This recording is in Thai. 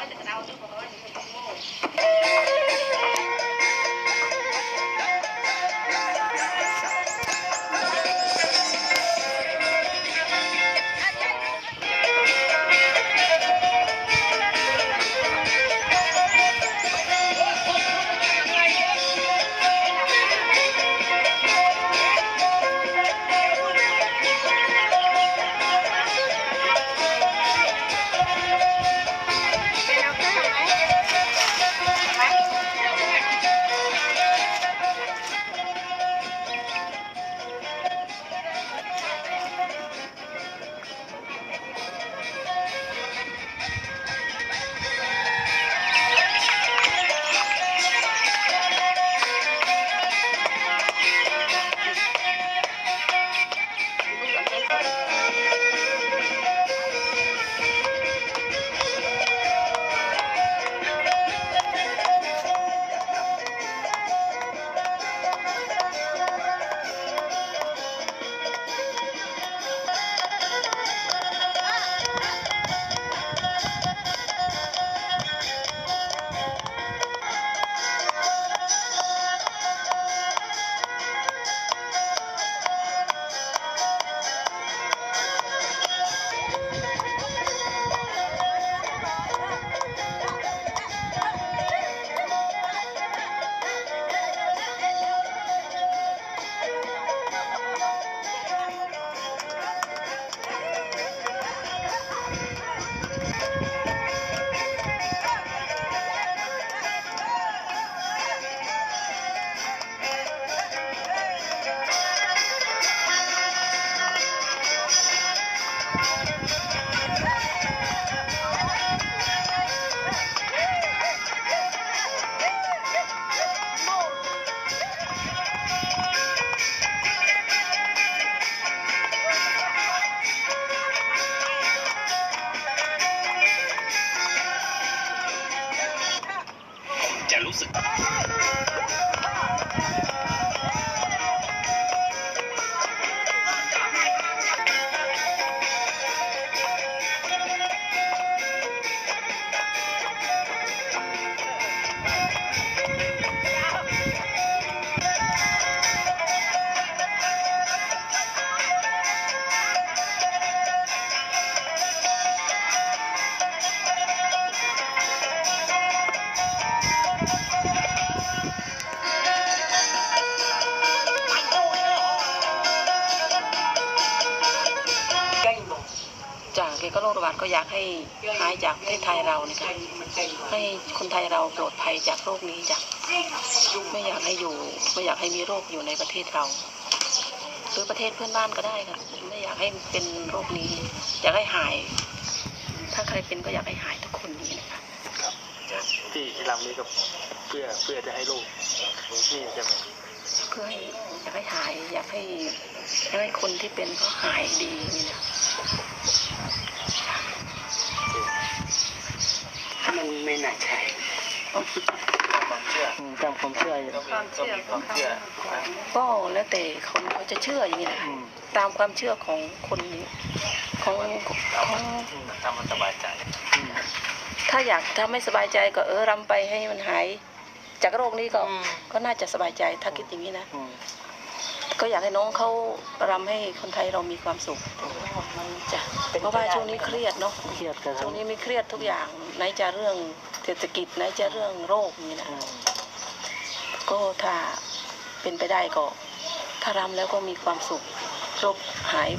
Ada kenalannya. จะรู้สึก ก็โรคระบาดก็อยากให้หายจากประเทศไทยเราเนี่ยค่ะให้คนไทยเราปลอดภัยจากโรคนี้จ้ะไม่อยากให้อยู่ไม่อยากให้มีโรคอยู่ในประเทศเราหรือประเทศเพื่อนบ้านก็ได้ค่ะไม่อยากให้เป็นโรคนี้ อยากให้หาย ถ้าใครเป็นก็อยากให้หายทุกคนนี้นะคะที่ที่รำนี้ก็เพื่อเพื่อจะให้ลูกนี่ใช่ไหมเพื่อให้อยากให้หาย อยากให้อยากให้คนที่เป็นเขาหายดีนี่นะ มันไม่น่าใช่ความเชื่อจำความเชื่ออยู่ความเชื่อความเชื่อก็แล้วแต่คนเขาจะเชื่ออย่างนี้นะอืมตามความเชื่อของคนนี้ของของทำมันสบายใจถ้าอยากถ้าไม่สบายใจก็เออรำไปให้มันหาย จากโรคนี้ก็ก็น่าจะสบายใจถ้าคิดอย่างนี้นะ ก็อยากให้น้องเขารำให้คนไทยเรามีความสุขจ้ะเพราะว่าช่วงนี้เครียดเนาะเครียดกันช่วงนี้ไม่เครียดทุกอย่างไหนจะเรื่องเศรษฐกิจไหนจะเรื่องโรคนี่นะก็ถ้าเป็นไปได้ก็ ถ้ารำแล้วก็มีความสุขโรคหาย